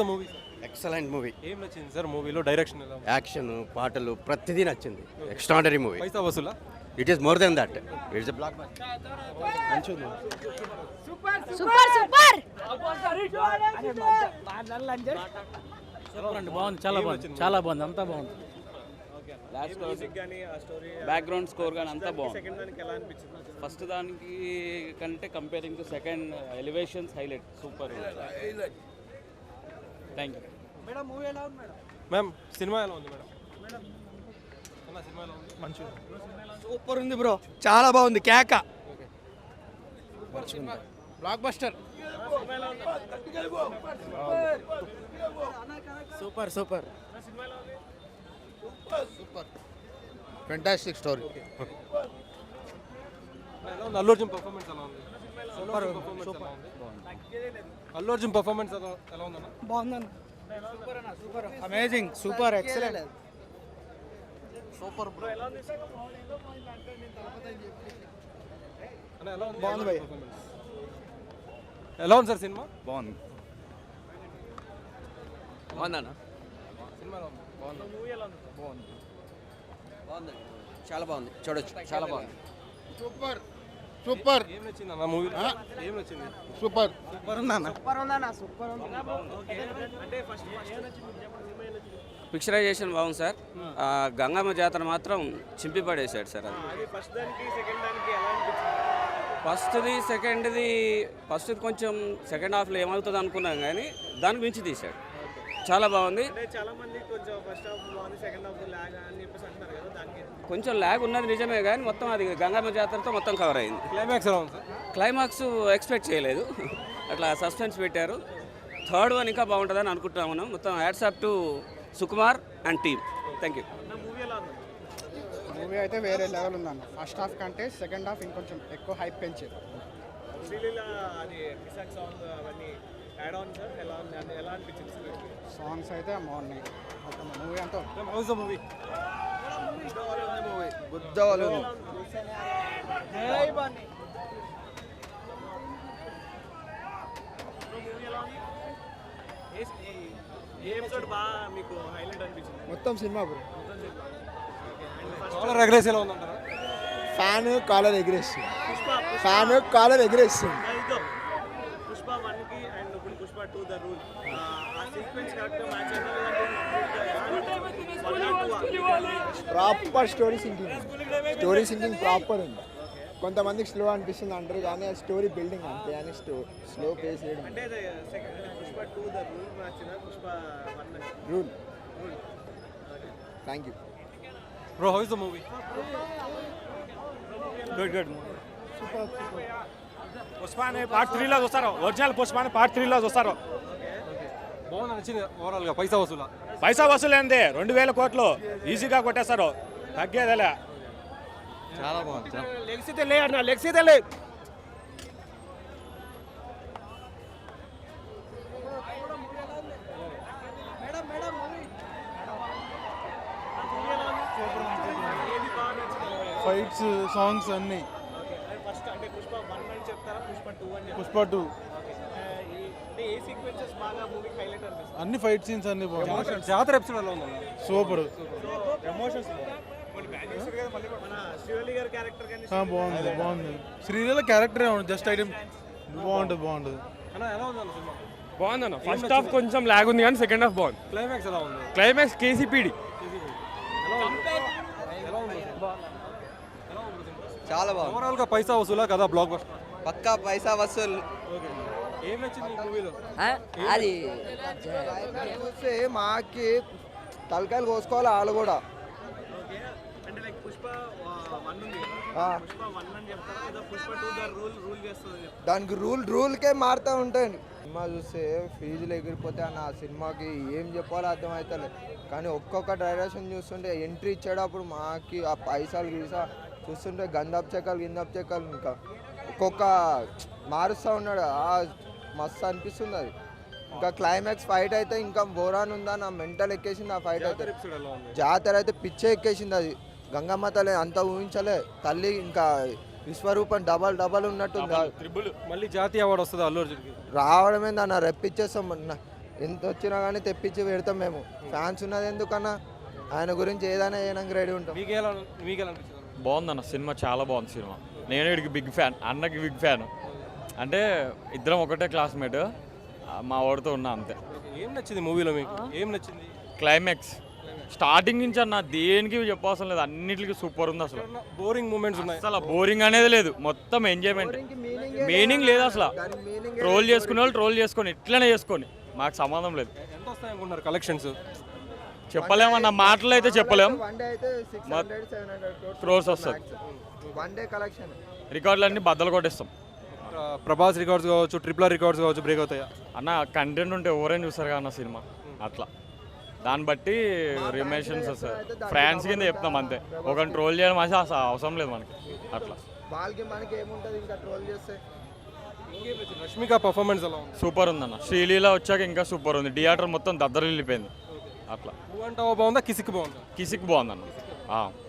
The movie excellent movie ఏం నచ్చింది sir మూవీలో డైరెక్షన్ ఎలా ఉంది? యాక్షన్ పాటలు ప్రతిదీ నచ్చింది. ఎక్స్ట్రాడనరీ మూవీ పైసా వసూలా? It is more than that it's block super super super! అండి బాగుంది చాలా బాగుంది చాలా బాగుంది అంతా బాగుంది. బ్యాక్గ్రౌండ్ స్కోర్ కానీ అంతా బాగుంది. ఫస్ట్ దానికి కంటే comparing to second elevations highlight super thank you. Ma'am cinema ఎలా ఉంది మేడం? అన్న సినిమా ఎలా ఉంది? మంచిగా సూపర్ ఉంది బ్రో. చాలా బాగుంది కేక. Blockbuster super super. Fantastic story ఎలా ఉంది అల్లు అర్జున్ పర్ఫార్మెన్స్ ఎలా ఉంది? సూపర్ పర్ఫార్మెన్స్ ఎలా ఉంది? అల్లు అర్జున్ పర్ఫార్మెన్స్ ఎలా ఎలా ఉందన్న? బాగుందండి సూపర్ అమేజింగ్ సూపర్. ఎక్సలెంట్ అన్న ఎలా ఉంది బాగుంది ఎలా ఉంది సార్ సినిమా? బాగుంది. బాగుందన్న సినిమా ఎలా ఉంది? బాగుంది. చాలా బాగుంది. చూడొచ్చు. చాలా బాగుంది. సూపర్. సూపర్. నచ్చింది సూపర్. పిక్చరైజేషన్ బాగుంది సార్. ఆ, గంగమ్మ జాతర మాత్రం చింపి పడేశాడు సార్ అది. ఫస్ట్ది సెకండ్ది ఫస్ట్ కొంచెం సెకండ్ హాఫ్లో ఏమవుతుంది అనుకున్నాం కానీ దానికి మించి తీశాడు. చాలా బాగుంది. కొంచెం ల్యాగ్ ఉన్నది నిజమే కానీ మొత్తం అది గంగమ్మ జాతరతో మొత్తం కవర్ అయింది. క్లైమాక్స్ క్లైమాక్స్ ఎక్స్పెక్ట్ చేయలేదు. అట్లా సస్పెన్స్ పెట్టారు. థర్డ్ వన్ ఇంకా బాగుంటుందని అనుకుంటున్నాం మనం. మొత్తం hats off to Sukumar and team thank you movie అయితే వేరే లెవెల్ ఉందన్న. ఫస్ట్ హాఫ్ కంటే సెకండ్ హాఫ్ ఇంకొంచెం ఎక్కువ హైప్ పెంచారు. సాంగ్స్ అయితే బాగున్నాయి. మొత్తం మూవీ అంతా మ్యామ్ హౌస్ ద మూవీ మొత్తం సినిమా బ్రో. కాలర్ ఎగరేసి ఎలా ఉందంటారా? ఫ్యాన్ కాలర్ ఎగిరేస్తుంది ఫ్యాన్ కాలర్ ఎగిరేస్తుంది ఇప్పుడు పుష్ప టూ ద రూల్ ఆ sequence correct match proper story singing story singing proper ఉంది కొంతమందికి స్లో అనిపిస్తుంది అంటారు కానీ ఆ స్టోరీ బిల్డింగ్ అంతే అని స్టో స్లో పేస్ చేయడం అంటే second Pushpa two the rule match Pushpa one rule thank you bro how's the movie good good పుష్పాని part త్రీలో చూస్తారు. ఒరిజినల్ పుష్పాని పార్ట్ త్రీలో చూస్తారు. బాగుంది నచ్చింది ఓవరాల్గా పైసా వసూలా. పైసా వసూలేంది. రెండు వేల కోట్లు ఈజీగా కొట్టేస్తారు తగ్గేదేలే. చాలా బాగుంది లెగ్స్ అయితే లే అన్న లెగ్స్ అయితే లే ఫైట్స్ సాంగ్స్ అన్నీ. ఫస్ట్ అంటే పుష్ప వన్ అని చెప్తారా? పుష్ప టూ అని పుష్ప టూ. అంటే ఏ సీక్వెన్సెస్ బాగా మూవీ హైలైట్ అనిపిస్తుంది అన్ని ఫైట్ సీన్స్ అన్ని బాగున్నాయి జాతర ఎపిసోడ్ ఎలా ఉందన్న సూపర్. ఎమోషన్స్ మన శివలి గారి క్యారెక్టర్ కానీ బాగుంది బాగుంది. శ్రీలీల క్యారెక్టర్ జస్ట్ ఐటమ్ బాగుంటుంది బాగుంటుంది. ఉంది బాగుందన్న ఫస్ట్ హాఫ్ కొంచెం లాగ్ ఉంది కానీ సెకండ్ హాఫ్ బాగుంది. క్లైమాక్స్ ఎలా ఉంది? క్లైమాక్స్ కేసీపీడి చాలా బాగుంది. పైసా వసూలా కదా బ్లాక్ బస్టర్ పక్కా పైసా వసూల్. ఓకే ఏం నచ్చింది ఈ మూవీలో? అది చూస్తే మాకి తలకాయలు కోసుకోవాలి వాళ్ళు కూడా. ఓకే అంటే లైక్ పుష్ప వన్ ఉంది కదా? పుష్ప వన్ అని చెప్తారా ఏదో Pushpa two the rule rule చేస్తుంది చెప్తారా? దానికి రూల్ రూల్కే మారుతూ ఉంటాయండి సినిమా చూస్తే ఫీజులు ఎగిరిపోతే అన్న ఆ సినిమాకి ఏం చెప్పాలో అర్థమవుతలేదు కానీ ఒక్కొక్క డైరెక్షన్ చూస్తుంటే ఎంట్రీ ఇచ్చేటప్పుడు మాకి ఆ పైసలు గీసా చూస్తుంటే గంధపు చెక్కలు గిందపు చెక్కలు ఇంకా. ఒక్కొక్క మారుస్తూ ఉన్నాడు. ఆ మస్తు అనిపిస్తుంది అది. ఇంకా క్లైమాక్స్ ఫైట్ అయితే ఇంకా బోరాన్ ఉందా నా మెంటల్ ఎక్కేసింది ఆ ఫైట్ అయితే. జాతర అయితే పిచ్చే ఎక్కేసింది అది. గంగమ్మ తల్లి అంత ఊహించలే. తల్లి ఇంకా విశ్వరూపం డబల్ డబల్ ఉన్నట్టుంది. మళ్ళీ జాతీయ అవార్డు వస్తుంది అల్లు అర్జున్కి. రావడమే దాన్ని రెప్పించేస్తాం ఎంత వచ్చినా కానీ తెప్పించి పెడతాం మేము. ఫ్యాన్స్ ఉన్నది ఎందుకన్నా? ఆయన గురించి ఏదైనా చేయడానికి రెడీ ఉంటాం. బాగుందన్న సినిమా చాలా బాగుంది సినిమా. నేను వీడికి బిగ్ ఫ్యాన్ అన్నకి బిగ్ ఫ్యాన్. అంటే ఇద్దరం ఒకటే క్లాస్మేట్ మా వాడితో ఉన్నా అంతే. ఏం నచ్చింది మూవీలో మీకు? ఏం నచ్చింది? క్లైమాక్స్ స్టార్టింగ్ నుంచి అన్న దేనికి చెప్పవసరం లేదు అన్నిటికీ సూపర్ ఉంది అసలు. బోరింగ్ మూమెంట్స్ ఉన్నాయి? అసలు బోరింగ్ అనేది లేదు మొత్తం ఎంజాయ్మెంట్ మీనింగ్ లేదు. అసలు. ట్రోల్ చేసుకునే వాళ్ళు ట్రోల్ చేసుకొని ఇట్లనే చేసుకొని మాకు సంబంధం లేదు. ఎంత వస్తాయి అనుకుంటున్నారు కలెక్షన్స్ చెప్పలేమన్న మాటలు అయితే చెప్పలేం. వన్ డే అయితే six hundred seven hundred crores వస్తుంది వన్ డే కలెక్షన్ రికార్డులన్నీ బద్దలు కొట్టేస్తాం. ప్రభాస్ రికార్డ్స్ కావచ్చు ట్రిపుల్ రికార్డ్స్ కావచ్చు బ్రేక్ అవుతాయా? అన్న కంటెంట్ ఉంటే ఎవరైనా చూస్తారు కదా అన్న సినిమా. అట్లా. దాన్ని బట్టి రిమేషన్స్ వస్తాయి. ఫ్రాన్స్ కింద చెప్తాం అంతే. ఒక ట్రోల్ చేయడం అసలు అసలు అవసరం లేదు మనకి. అట్లా. వాళ్ళకి మనకి ఏముంటుంది ఇంకా ట్రోల్ చేస్తే? ఇంకేం నచ్చింది రష్మిక పర్ఫార్మెన్స్ సూపర్ ఉందన్న. శ్రీలీల వచ్చాక ఇంకా సూపర్ ఉంది. థియేటర్ మొత్తం దద్దరు వెళ్ళిపోయింది అట్లా. నువ్వు అంటావా బాగుందా? కిసిక్ బాగుందా? కిసిక్ బాగుందన్న.